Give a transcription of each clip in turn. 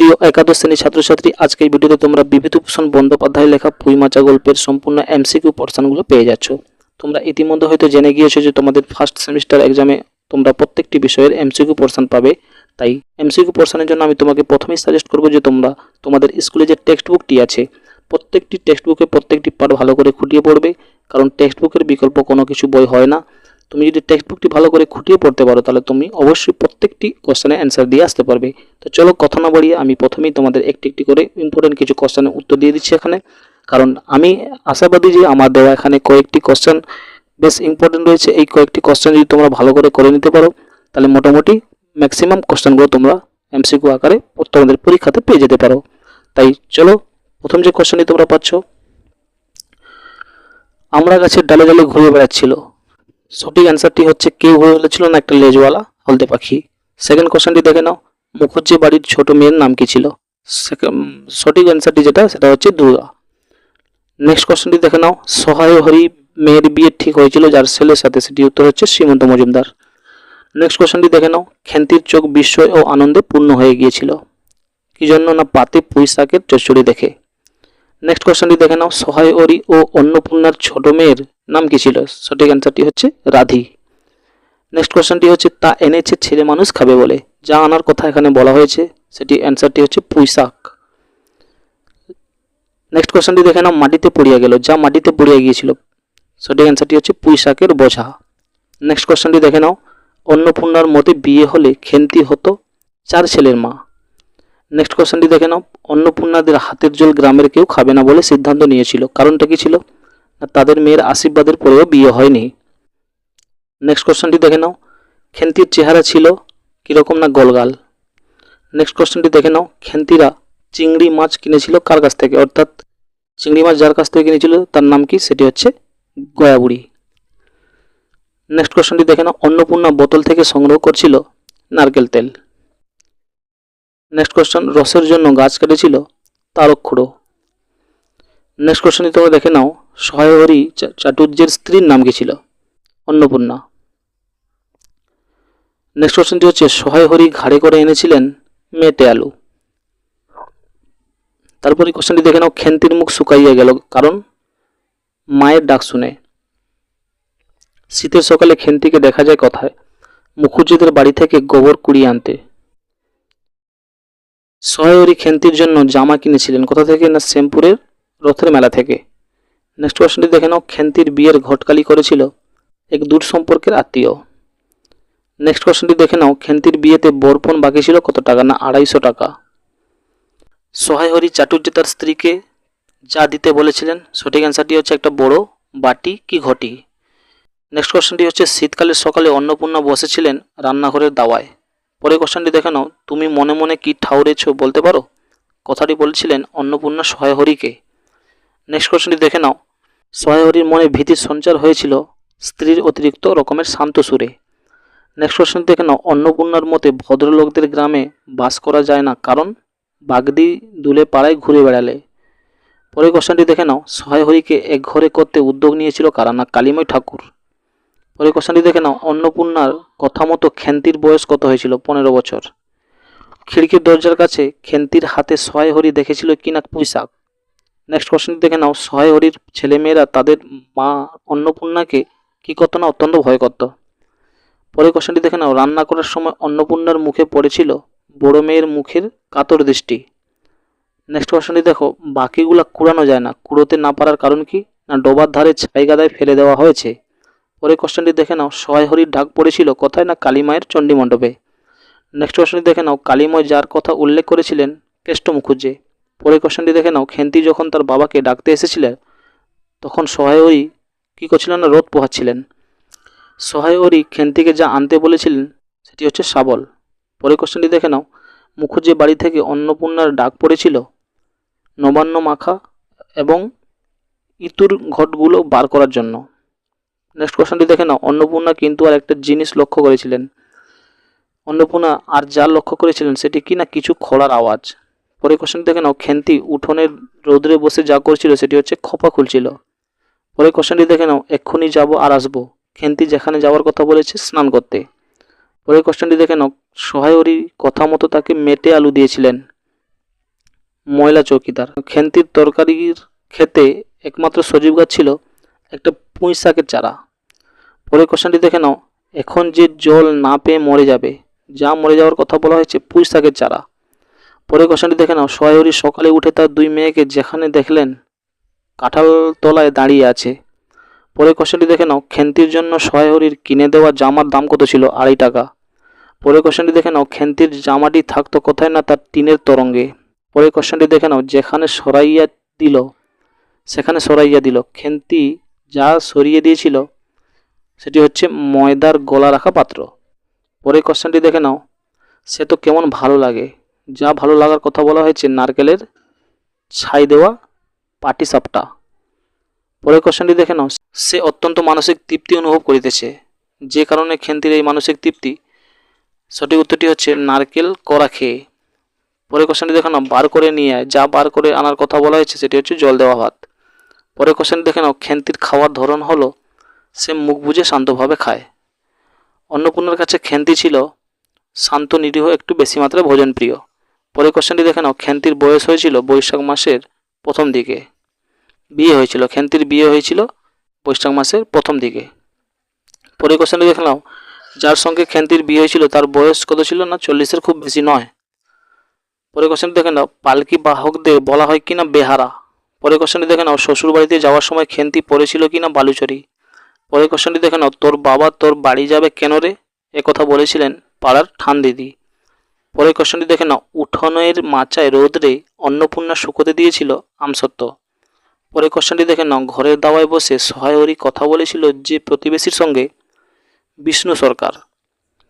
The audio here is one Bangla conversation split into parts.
প্রিয় একাদশ শ্রেণির ছাত্রছাত্রী আজকে এই ভিডিওতে তোমরা বিভূতিভূষণ বন্দ্যোপাধ্যায় লেখা পুইমাচা গল্পের সম্পূর্ণ এমসিকিউ পোর্শনগুলো পেয়ে যাচ্ছ। তোমরা ইতিমধ্যে হয়তো জেনে গিয়েছো যে তোমাদের ফার্স্ট সেমিস্টার এক্সামে তোমরা প্রত্যেকটি বিষয়ের এমসিকিউ পোর্শন পাবে। তাই এমসিকিউ পোর্শনের জন্য আমি তোমাকে প্রথমেই সাজেস্ট করব যে তোমরা তোমাদের স্কুলে যে টেক্সট বুকটি আছে, প্রত্যেকটি টেক্সট বুকে প্রত্যেকটি পার্ট ভালো করে খুঁটিয়ে পড়বে, কারণ টেক্সট বুকের বিকল্প কোনো কিছু বই হয় না। তুমি যদি টেক্সট বুকটি ভালো করে খুঁটিয়ে পড়তে পারো, তাহলে তুমি অবশ্যই প্রত্যেকটি কোশ্চেনের অ্যান্সার দিয়ে আসতে পারবে। তো চলো কথা না বাড়িয়ে আমি প্রথমেই তোমাদের একটি একটি করে ইম্পর্টেন্ট কিছু কোশ্চেনের উত্তর দিয়ে দিচ্ছি এখানে। কারণ আমি আশাবাদী যে আমার দেওয়া এখানে কয়েকটি কোশ্চেন বেশ ইম্পর্টেন্ট রয়েছে। এই কয়েকটি কোশ্চেন যদি তোমরা ভালো করে করে নিতে পারো, তাহলে মোটামুটি ম্যাক্সিমাম কোশ্চেনগুলো তোমরা এমসিকিউ আকারে তোমাদের পরীক্ষাতে পেয়ে যেতে পারো। তাই চলো প্রথম যে কোশ্চেনটি তোমরা পাচ্ছ, আমরা গাছের ডালে ডালে ঘুরে বেড়াচ্ছিল। সঠিক অ্যান্সারটি হচ্ছে কেউ হয়ে ছিল না একটা লেজওয়ালা, হলদে পাখি। সেকেন্ড কোশ্চেনটি দেখে নাও। মুখুজ্জি বাড়ির ছোট মেয়ের নাম কি ছিল? সঠিক অ্যান্সারটি যেটা, সেটা হচ্ছে দুর্গা। নেক্সট কোশ্চেনটি দেখে নাও। সহায় হরি মেয়ের বিয়ে ঠিক হয়েছিল, যার ছেলের সাথে, সেটি উত্তর হচ্ছে শ্রীমন্ত মজুমদার। নেক্সট কোশ্চেনটি দেখে নাও। খ্যান্তির চোখ বিস্ময় ও আনন্দে পূর্ণ হয়ে গিয়েছিল। কি জন্য না পাতে পুঁই শাকের চচ্চড়ি দেখে? নেক্সট কোশ্চেনটি দেখে নাও। সহায় হরি ও অন্নপূর্ণার ছোট মেয়ের নাম কি ছিল? সঠিক অ্যান্সারটি হচ্ছে রাধি। নেক্সট কোশ্চেনটি হচ্ছে, তা এনেছে ছেলে মানুষ খাবে বলে। যা আনার কথা এখানে বলা হয়েছে। সেটি অ্যান্সারটি হচ্ছে পুঁই শাক নেক্সট কোশ্চেনটি দেখে নাও, মাটিতে পড়িয়া গেল। যা মাটিতে পড়িয়া গিয়েছিল। সঠিক অ্যান্সারটি হচ্ছে পুঁই শাকের বোঝা নেক্সট কোশ্চেনটি দেখে নাও, অন্নপূর্ণার মতে বিয়ে হলে খেন্তি হতো চার ছেলের মা। নেক্সট কোশ্চেনটি দেখে নাও। অন্নপূর্ণাদের হাতের জল গ্রামের কেউ খাবে না বলে সিদ্ধান্ত নিয়েছিল। কারণটা কি ছিল? না, তাদের মেয়ের আশীর্বাদের পরেও বিয়ে হয়নি। নেক্সট কোশ্চেনটি দেখে নাও। খেন্তির চেহারা ছিল কীরকম না গোলগাল? নেক্সট কোশ্চেনটি দেখে নাও। খেন্তিরা চিংড়ি মাছ কিনেছিল কার কাছ থেকে? অর্থাৎ চিংড়ি মাছ যার কাছ থেকে কিনেছিল, তার নাম কি? সেটি হচ্ছে গয়াবুড়ি। নেক্সট কোশ্চেনটি দেখে নাও। অন্নপূর্ণা বোতল থেকে সংগ্রহ করছিল নারকেল তেল। নেক্সট কোশ্চেন রসের জন্য গাছ কেটেছিল তারক্ষুড়ো নেক্সট কোশ্চেনটি তোমরা দেখে নাও, সহায়হরি চাটুর্যের স্ত্রীর নাম কি ছিল? অন্নপূর্ণা। নেক্সট কোশ্চেনটি হচ্ছে, সহায়হরি ঘাড়ে করে এনেছিলেন মেটে আলু। তারপরে কোশ্চেনটি দেখে নাও, খেন্তির মুখ শুকাইয়া গেল, কারণ মায়ের ডাক শুনে। শীতের সকালে খেন্তিকে দেখা যায় কথায়? মুখুজ্জিদের বাড়ি থেকে গোবর কুড়িয়ে আনতে। সহায়রি খেন্তির জন্য জামা কিনেছিলেন। কোথা থেকে? না শ্যামপুরের? রথের মেলা থেকে। নেক্সট কোশ্চেনটি দেখে নাও। খেন্তির বিয়ের ঘটকালি করেছিল এক দূর সম্পর্কের আত্মীয়। নেক্সট কোশ্চেনটি দেখে নাও। খেন্তির বিয়েতে বরপণ বাকি ছিল কত টাকা? না, আড়াইশো টাকা। সহায়হরি চাটুর্য তার স্ত্রীকে যা দিতে বলেছিলেন, সঠিক অ্যান্সারটি হচ্ছে একটা বড় বাটি কি ঘটি? নেক্সট কোশ্চেনটি হচ্ছে শীতকালের সকালে অন্নপূর্ণা বসেছিলেন রান্নাঘরের দাওয়ায়। পরের কোশ্চেনটি দেখে নাও। তুমি মনে মনে কি ঠাউরেছ বলতে পারো? কথাটি বলেছিলেন অন্নপূর্ণা সহায়হরিকে। নেক্সট কোশ্চেনটি দেখে নাও। সহায়হরির মনে ভীতির সঞ্চার হয়েছিল স্ত্রীর অতিরিক্ত রকমের শান্ত সুরে। নেক্সট কোশ্চেন দেখে নাও। অন্নপূর্ণার মতে ভদ্রলোকদের গ্রামে বাস করা যায় না, কারণ বাগদি দুলে পাড়ায় ঘুরে বেড়ালে। পরের কোশ্চেনটি দেখে নাও। সহায়হরিকে এক ঘরে করতে উদ্যোগ নিয়েছিল কারা না কালিময় ঠাকুর? পরের কোশ্চেনটি দেখে নাও। অন্নপূর্ণার কথা মতো খেন্তির বয়স কত হয়েছিল? পনেরো বছর। খিড়কির দরজার কাছে খেন্তির হাতে সহায় হরি দেখেছিল কিনা পুঁইশাক। নেক্সট কোশ্চেনটি দেখে নাও। সহায় হরির ছেলেমেয়েরা তাদের মা অন্নপূর্ণাকে কি করতো না? অত্যন্ত ভয় করত। পরে কোশ্চেনটি দেখে নাও। রান্না করার সময় অন্নপূর্ণার মুখে পড়েছিল বড় মেয়ের মুখের কাতর দৃষ্টি। নেক্সট কোশ্চেনটি দেখো। বাকিগুলা কুড়ানো যায় না। কুড়োতে না পারার কারণ কি? না ডোবার ধারে ছাই গাদায় ফেলে দেওয়া হয়েছে। পরের কোশ্চেনটি দেখে নাও। সহায় হরির ডাক পড়েছিল, কোথায় না কালীমায়ের চণ্ডী মণ্ডপে? নেক্সট কোশ্চেনটি দেখে নাও কালীময় যার কথা উল্লেখ করেছিলেন কেষ্ট মুখুজ্জে। পরের কোশ্চেনটি দেখে নাও, খেন্তি যখন তার বাবাকে ডাকতে এসেছিলেন, তখন সহায় হরি কী করছিলেন না রোদ পোহাচ্ছিলেন। সহায় হরি খেন্তিকে যা আনতে বলেছিলেন, সেটি হচ্ছে শাবল। পরের কোশ্চেনটি দেখে নাও মুখুজ্জে বাড়ি থেকে অন্নপূর্ণার ডাক পড়েছিল, নবান্ন মাখা এবং ইতুর ঘটগুলো বার করার জন্য। নেক্সট কোশ্চেনটি দেখে নাও। অন্নপূর্ণা কিন্তু আর একটা জিনিস লক্ষ্য করেছিলেন। অন্নপূর্ণা আর যা লক্ষ্য করেছিলেন সেটি কি না কিছু খোলার আওয়াজ? পরে কোশ্চেন দেখে নাও। খেন্তি উঠোনের রৌদ্রে বসে যা করছিল সেটি হচ্ছে খোপা খুলছিল। পরে কোশ্চেনটি দেখে নাও। এক্ষুনি যাব আর আসব। খেন্তি যেখানে যাওয়ার কথা বলেছে স্নান করতে। পরে কোশ্চেনটি দেখে নাও। সহায়রি কথা মতো তাকে মেটে আলু দিয়েছিলেন। ময়লা চৌকিদার। খেন্তির তরকারির খেতে একমাত্র সজীব গাছ ছিল, একটা পুঁই শাকের চারা। পরের কোশ্চেনটি দেখে নাও। এখন যে জল না পেয়ে মরে যাবে, যা মরে যাওয়ার কথা বলা হয়েছে পুঁই শাকের চারা। পরের কোশ্চেনটি দেখে নাও। সহায়রী সকালে উঠে তার দুই মেয়েকে যেখানে দেখলেন, কাঁঠাল তলায় দাঁড়িয়ে আছে। পরের কোশ্চেনটি দেখে নাও। খেন্তির জন্য সহায়রীর কিনে দেওয়া জামার দাম কত ছিল? আড়াই টাকা। পরের কোশ্চেনটি দেখে নাও। খেন্তির জামাটি থাকতো কোথায় না তার টিনের তরঙ্গে? পরের কোশ্চেনটি দেখে নাও। যেখানে সরাইয়া দিল, সেখানে সরাইয়া দিল। খেন্তি যা সরিয়ে দিয়েছিল সেটি হচ্ছে ময়দার গলা রাখা পাত্র। পরের কোশ্চেনটি দেখে নাও। সে তো কেমন ভালো লাগে। যা ভালো লাগার কথা বলা হয়েছে নারকেলের ছাই দেওয়া পাটি সাপটা পরের কোশ্চেনটি দেখে নাও। সে অত্যন্ত মানসিক তৃপ্তি অনুভব করিতেছে। যে কারণে খেন্তির এই মানসিক তৃপ্তি। সঠিক উত্তরটি হচ্ছে নারকেল করা খেয়ে। পরের কোশ্চেনটি দেখে নাও। বার করে নিয়ে আয়। যা বার করে আনার কথা বলা হয়েছে সেটি হচ্ছে জল দেওয়া ভাত। পরের কোশ্চেনটি দেখে নাও। খেন্তির খাওয়ার ধরন হলো সে মুখ বুজে শান্তভাবে খায়। অন্নপূর্ণার কাছে খেন্তি ছিল, শান্ত নিরীহ একটু বেশি মাত্রায় ভোজন প্রিয় পরের কোশ্চেনটি দেখে নাও। খেন্তির বয়স হয়েছিল বৈশাখ মাসের প্রথম দিকে। বিয়ে হয়েছিল। খেন্তির বিয়ে হয়েছিল বৈশাখ মাসের প্রথম দিকে। পরের কোশ্চেনটি দেখে নাও। যার সঙ্গে খেন্তির বিয়ে হয়েছিল, তার বয়স কত ছিল না? চল্লিশের খুব বেশি নয়। পরে কোশ্চেনটি দেখে নাও। পালকি বাহকদের বলা হয় কিনা বেহারা। পরে কোশ্চেনটি দেখে নাও। শ্বশুর বাড়িতে যাওয়ার সময় খেন্তি পড়েছিল কিনা বালুচরি। পরের কোশ্চেনটি দেখে নাও। তোর বাবা তোর বাড়ি যাবে কেন রে? এ কথা বলেছিলেন পাড়ার ঠান দিদি। পরের কোশ্চেনটি দেখে নাও। উঠোনের মাচায় রোদরে অন্নপূর্ণা শুকোতে দিয়েছিল আমসত্ত্ব। পরের কোশ্চেনটি দেখে নাও। ঘরের দাওয়ায় বসে সহায়রী কথা বলেছিল যে প্রতিবেশীর সঙ্গে বিষ্ণু সরকার।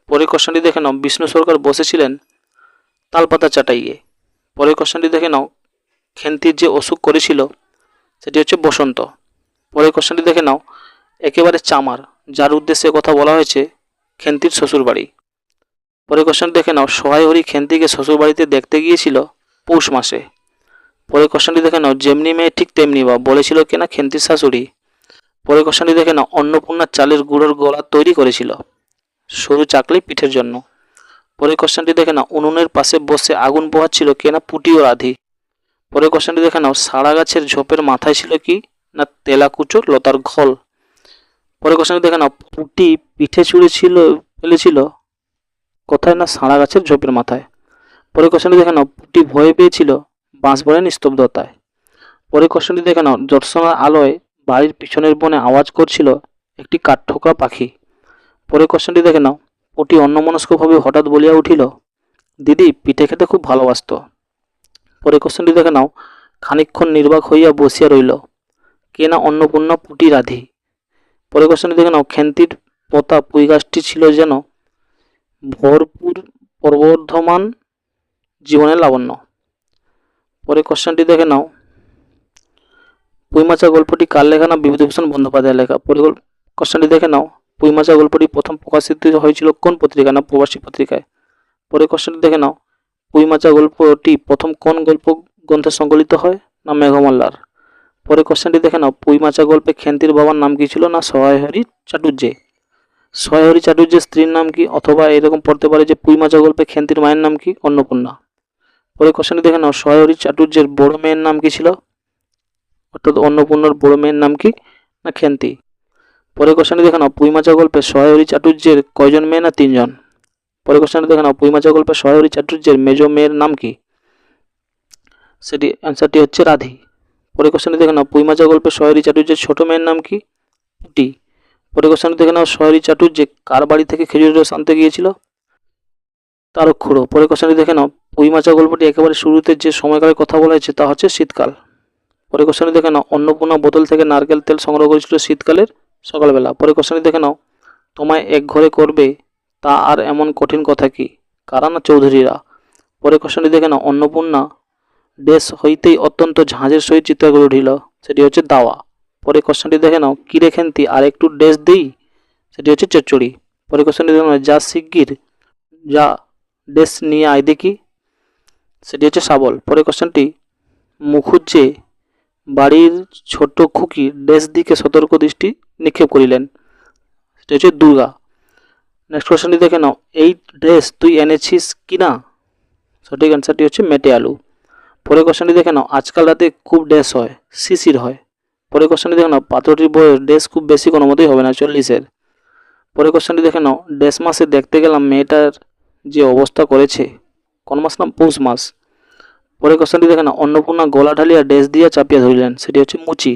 পরের কোশ্চেনটি দেখে নাও। বিষ্ণু সরকার বসেছিলেন তালপাতা চাটাইয়ে। পরের কোশ্চেনটি দেখে নাও। খেন্তির যে অসুখ করেছিল, সেটি হচ্ছে বসন্ত। পরের কোশ্চেনটি দেখে নাও। একেবারে চামার, যার উদ্দেশ্যে কথা বলা হয়েছে, খেন্তির শ্বশুরবাড়ি। পরের কোশ্চেন দেখে নাও সহায় হরি খেন্তিকে শ্বশুরবাড়িতে দেখতে গিয়েছিল পৌষ মাসে। পরের কোশ্চেনটি দেখে নাও, যেমনি মেয়ে ঠিক তেমনি বা, বলেছিল কেনা খেন্তির শাশুড়ি। পরের কোশ্চেনটি দেখে নাও অন্নপূর্ণার চালের গুঁড়োর গলা তৈরি করেছিল, সরু চাকলি পিঠের জন্য। পরের কোশ্চেনটি দেখে নাও, উনুনের পাশে বসে আগুন পোহাচ্ছিল কেনা পুটি ও রাধি। পরের কোশ্চেনটি দেখে নাও সাড়া গাছের ঝোপের মাথায় ছিল কি, না তেলাকুচোর লতার ঘল? পরের কোশ্চেনটি দেখে নাও পুটি পিঠে চুড়ে ছিল, ফেলেছিল। কোথায় না সাড়া গাছের ঝোপের মাথায়। পরে কোশ্চেনটি দেখে নাও পুটি ভয় পেয়েছিল, বাঁশ বলে নিস্তব্ধতায়। পরে কোশ্চেনটি দেখে নাও জ্যোৎস্নার আলোয় বাড়ির পিছনের বনে আওয়াজ করছিল একটি কাঠঠোকরা পাখি। পরে কোশ্চেনটি দেখে পুটি অন্যমনস্কভাবে হঠাৎ বলিয়া উঠিল, দিদি, পিঠে খেতে খুব ভালোবাসত। পরে কোশ্চেনটি দেখে নাও খানিকক্ষণ নির্বাক হইয়া বসিয়া রইল, কে না অন্নপূর্ণা পুটি রাধি? পরের কোশ্চেনটি দেখে নাও খ্যান্তির পোতা পুঁই গাছটি ছিল যেন ভরপুর, প্রবর্ধমান জীবনের লাবণ্য। পরে কোশ্চেনটি দেখে নাও। পুঁইমাচা গল্পটি কার লেখা না বিভূতিভূষণ বন্দ্যোপাধ্যায় লেখা? পরে কোশ্চেনটি দেখে নাও। পুঁইমাচা গল্পটি প্রথম প্রকাশিত হয়েছিল কোন পত্রিকা না প্রবাসী পত্রিকায়? পরে কোশ্চেনটি দেখে নাও। পুঁইমাচা গল্পটি প্রথম কোন গল্প গ্রন্থে সংকলিত হয় না মেঘমল্লার? পরে কোশ্চেনটি দেখে নাও। পুঁইমাচা গল্পে খেন্তির বাবার নাম কি ছিল না সহায়হরি চাটুর্যে সহায়হরি চাটুর্যের স্ত্রীর নাম কি অথবা এরকম পড়তে পারে যে পুঁইমাচা গল্পে খেন্তির মায়ের নাম কি অন্নপূর্ণা? পরে কোশ্চেনটি দেখে নাও, সহায়হরি চাটুর্যের বড় মেয়ের নাম কি ছিল? অর্থাৎ অন্নপূর্ণার বড় মেয়ের নাম কি না খেন্তি? পরে কোশ্চেনটি দেখে নাও পুঁইমাচা গল্পে সহায়হরি চাটুর্যের কয়জন মেয়ে না তিনজন? পরে কোশ্চেনটি দেখে নাও পুঁইমাচা গল্পে সহায়হরি চাটুর্যের মেজ মেয়ের নাম কি? সেটি অ্যান্সারটি হচ্ছে রাধি। পরে কোশ্চেনটি দেখে নাও পুঁইমাচা গল্পে সহায়হরি চাটুর্যের ছোট মেয়ের নাম কি? পুটি পরে কোশ্চেনটি দেখে নাও সহায়হরি চাটুর্যে কার বাড়ি থেকে খেজুরের রস আনতে গিয়েছিল? তারক খুঁড়ো পরে কোশ্চেনটি দেখে নাও পুঁইমাচা গল্পটি একেবারে শুরুতে যে সময়কালের কথা বলা হয়েছে তা হচ্ছে শীতকাল। পরে কোশ্চেনটি দেখে নাও, অন্নপূর্ণা বোতল থেকে নারকেল তেল সংগ্রহ করেছিল শীতকালের সকালবেলা। পরে কোশ্চেনটি দেখে নাও, তোমায় এক ঘরে করবে তা আর এমন কঠিন কথা কি? কারা না চৌধুরীরা? পরে কোশ্চেনটি দেখে নাও, অন্নপূর্ণা দেশ হইতেই অত্যন্ত ঝাঁঝের সহিত করে উঠিল। সেটি হচ্ছে দাওয়া। পরে কোশ্চেনটি দেখে নাও। কী রেখেন্তি আর একটু ড্রেস দিই? সেটি হচ্ছে চচ্চড়ি। পরে কোশ্চেনটি দেখে নাও। যা শিগগির। যা ড্রেস নিয়ে আয় দেখি। সেটি হচ্ছে শাবল। পরে কোশ্চেনটি মুখুজ্জে বাড়ির ছোট খুকি ড্রেস দিকে সতর্ক দৃষ্টি নিক্ষেপ করিলেন। সেটি হচ্ছে দুর্গা। নেক্সট কোশ্চেনটি দেখে নাও। এই ড্রেস তুই এনেছিস কি না সঠিক অ্যান্সারটি হচ্ছে মেটে আলু। পরের কোশ্চেনটি দেখে নাও। আজকাল রাতে খুব ড্যাশ হয়, শিশির হয়। পরে কোশ্চেনটি দেখে নাও, পাত্রটির বয়স ড্যাশ খুব বেশি কোনো মতেই হবে না, চল্লিশের। পরে কোশ্চেনটি দেখে নাও ড্যাশ মাসে দেখতে গেলাম মেয়েটার যে অবস্থা করেছে, কোন মাস না পৌষ মাস? পরে কোশ্চেনটি দেখে নাও, অন্নপূর্ণা গলা ঢালিয়া ড্যাশ দিয়া চাপিয়া ধরিলেন, সেটি হচ্ছে মুচি।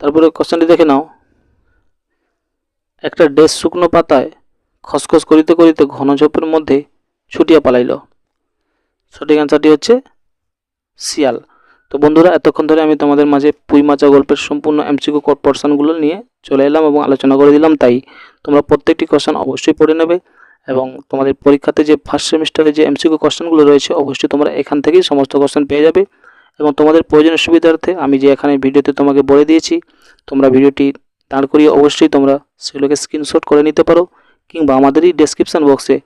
তারপরে কোশ্চেনটি দেখে নাও, একটা ড্যাশ শুকনো পাতায় খসখস করিতে করিতে ঘন ঝোপের মধ্যে ছুটিয়া পালাইল। সঠিক অ্যান্সারটি হচ্ছে শিয়াল। তো বন্ধুরা, এতক্ষণ ধরে আমি তোমাদের মাঝে পুঁই মাচা গল্পের সম্পূর্ণ এমসিকিউ পোর্শনগুলো নিয়ে চলে এলাম এবং আলোচনা করে দিলাম, তাই তোমরা প্রত্যেকটি কোশ্চেন অবশ্যই পড়ে নেবে এবং তোমাদের পরীক্ষাতে যে ফার্স্ট সেমিস্টারে যে এমসিকিউ কোশ্চেনগুলো রয়েছে, অবশ্যই তোমরা এখান থেকেই সমস্ত কোশ্চেন পেয়ে যাবে এবং তোমাদের প্রয়োজনের সুবিধার্থে আমি যে এখানে ভিডিওতে তোমাকে বলে দিয়েছি, তোমরা ভিডিওটি দাঁড় করিয়ে অবশ্যই তোমরা সেগুলোকে স্ক্রিনশট করে নিতে পারো কিংবা আমাদেরই ডেসক্রিপশন বক্সে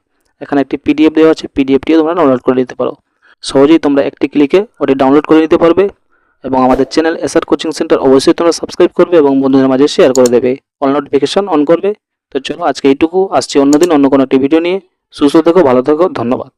এখানে একটি পিডিএফ দেওয়া আছে। পিডিএফটিও তোমরা ডাউনলোড করে নিতে পারো। সহজেই তোমরা একটি ক্লিকে ওটি ডাউনলোড করে নিতে পারবে এবং আমাদের চ্যানেল এসআর কোচিং সেন্টার অবশ্যই তোমরা সাবস্ক্রাইব করবে এবং বন্ধুদের মাঝে শেয়ার করে দেবে। অল নোটিফিকেশন অন করবে। তো চলো আজকে এইটুকু। আসছি অন্যদিন অন্য কোনো একটি ভিডিও নিয়ে। সুস্থ থেকো, ভালো থেকো, ধন্যবাদ।